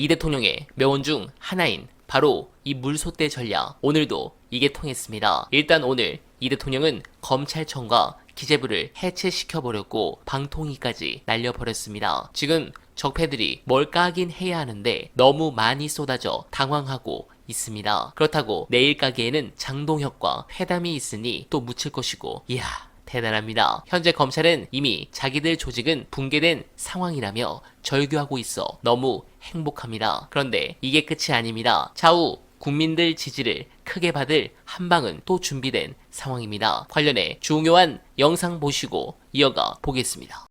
이 대통령의 명언 중 하나인 바로 이 물소대 전략 오늘도 이게 통했습니다. 일단 오늘 이 대통령은 검찰청과 기재부를 해체시켜 버렸고 방통위까지 날려버렸습니다. 지금 적폐들이 뭘 까긴 해야 하는데 너무 많이 쏟아져 당황하고 있습니다. 그렇다고 내일 가게에는 장동혁과 회담이 있으니 또 묻힐 것이고 이야 대단합니다. 현재 검찰은 이미 자기들 조직은 붕괴된 상황이라며 절규하고 있어 너무 행복합니다. 그런데 이게 끝이 아닙니다. 차후 국민들 지지를 크게 받을 한 방은 또 준비된 상황입니다. 관련해 중요한 영상 보시고 이어가 보겠습니다.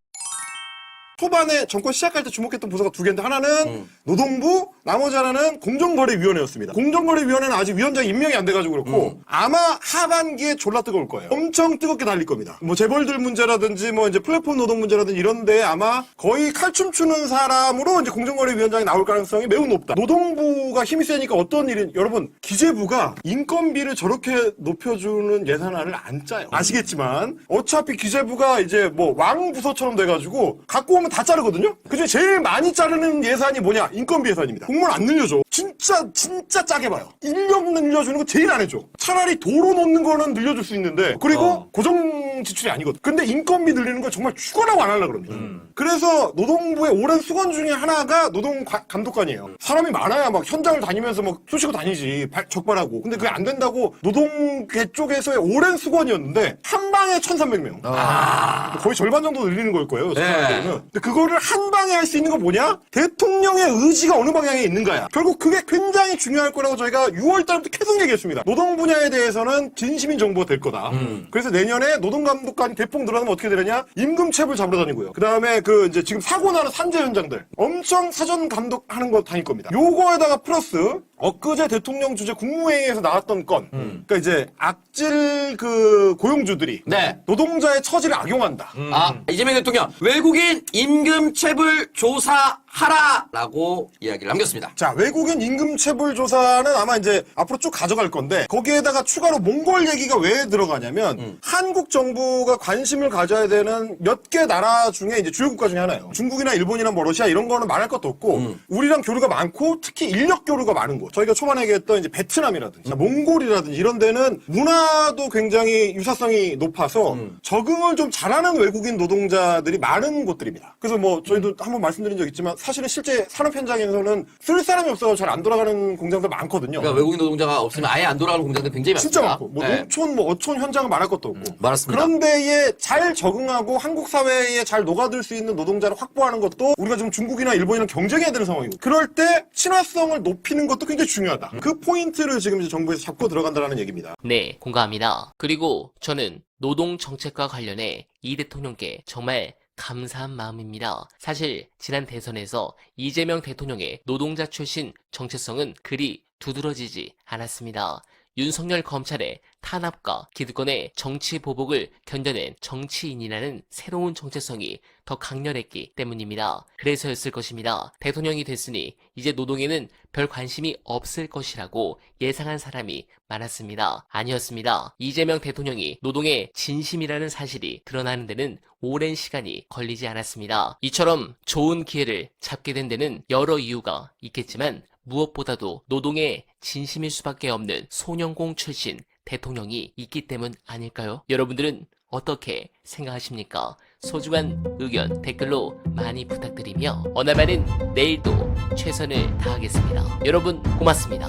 초반에 정권 시작할 때 주목했던 부서가 두 개인데 하나는 음. 노동부, 나머지 하나는 공정거래위원회였습니다. 공정거래위원회는 아직 위원장 임명이 안 돼가지고 그렇고 음. 아마 하반기에 졸라 뜨거울 거예요. 엄청 뜨겁게 달릴 겁니다. 뭐 재벌들 문제라든지 뭐 이제 플랫폼 노동 문제라든지 이런데 아마 거의 칼춤 추는 사람으로 이제 공정거래위원장이 나올 가능성이 매우 높다. 노동부가 힘이 세니까 어떤 일인 여러분 기재부가 인건비를 저렇게 높여주는 예산안을 안 짜요. 아시겠지만 어차피 기재부가 이제 뭐 왕 부서처럼 돼가지고 갖고 오면 다 자르거든요. 그중에 제일 많이 자르는 예산이 뭐냐? 인건비 예산입니다. 공무원 안 늘려줘. 진짜 진짜 짜게 봐요. 인력 늘려주는 거 제일 안 해줘. 차라리 도로 놓는 거는 늘려줄 수 있는데 그리고 어. 고정 지출이 아니거든. 근데 인건비 늘리는 거 정말 죽어라고 안 하려고 그럽니다. 그래서 노동부의 오랜 수건 중에 하나가 노동 과- 감독관이에요. 사람이 많아야 막 현장을 다니면서 막 쑤시고 다니지 발- 적발하고. 근데 그게 안 된다고 노동계 쪽에서의 오랜 수건이었는데 한 방에 1,300명. 거의 절반 정도 늘리는 걸 거예요. 네. 근데 그거를 한 방에 할 수 있는 거 뭐냐? 대통령의 의지가 어느 방향에 있는 거야. 결국 그게 굉장히 중요할 거라고 저희가 6월 달부터 계속 얘기했습니다. 노동 분야에 대해서는 진심인 정보가 될 거다. 그래서 내년에 노동 감독관이 대폭 늘어나면 어떻게 되느냐? 임금 체불 잡으러 다니고요. 그 다음에 그 이제 지금 사고 나는 산재 현장들 엄청 사전 감독하는 거 다닐 겁니다. 요거에다가 플러스 엊그제 대통령 주재 국무회의에서 나왔던 건, 그러니까 이제 악질 그 고용주들이 네. 노동자의 처지를 악용한다. 아, 이재명 대통령 외국인 임금 체불 조사하라라고 이야기를 남겼습니다. 자, 외국인 임금 체불 조사는 아마 이제 앞으로 쭉 가져갈 건데 거기에다가 추가로 몽골 얘기가 왜 들어가냐면 한국 정부가 관심을 가져야 되는 몇 개 나라 중에 이제 주요 국가 중에 하나예요. 중국이나 일본이나 뭐 러시아 이런 거는 말할 것도 없고 우리랑 교류가 많고 특히 인력 교류가 많은 곳. 저희가 초반에 얘기했던 이제 베트남이라든지 몽골이라든지 이런 데는 문화도 굉장히 유사성이 높아서 적응을 좀 잘하는 외국인 노동자들이 많은 곳들입니다. 그래서 뭐 저희도 한번 말씀드린 적 있지만 사실은 실제 산업 현장에서는 쓸 사람이 없어서 잘 안 돌아가는 공장도 많거든요. 그러니까 외국인 노동자가 없으면 아예 안 돌아가는 공장들 굉장히 많습니다. 진짜 많고 뭐 네. 농촌 뭐 어촌 현장은 말할 것도 없고 많았습니다. 그런 데에 잘 적응하고 한국 사회에 잘 녹아들 수 있는 노동자를 확보하는 것도 우리가 지금 중국이나 일본이랑 경쟁해야 되는 상황이고 그럴 때 친화성을 높이는 것도 굉장히 중요하다. 그 포인트를 지금 이제 정부에서 잡고 들어간다는 얘기입니다. 네, 공감합니다. 그리고 저는 노동 정책과 관련해 이 대통령께 정말 감사한 마음입니다. 사실 지난 대선에서 이재명 대통령의 노동자 출신 정체성은 그리 두드러지지 않았습니다. 윤석열 검찰의 탄압과 기득권의 정치 보복을 견뎌낸 정치인이라는 새로운 정체성이 더 강렬했기 때문입니다. 그래서였을 것입니다. 대통령이 됐으니 이제 노동에는 별 관심이 없을 것이라고 예상한 사람이 많았습니다. 아니었습니다. 이재명 대통령이 노동의 진심이라는 사실이 드러나는 데는 오랜 시간이 걸리지 않았습니다. 이처럼 좋은 기회를 잡게 된 데는 여러 이유가 있겠지만 무엇보다도 노동의 진심일 수밖에 없는 소년공 출신 대통령이 있기 때문 아닐까요? 여러분들은 어떻게 생각하십니까? 소중한 의견 댓글로 많이 부탁드리며 어나바는 내일도 최선을 다하겠습니다. 여러분 고맙습니다.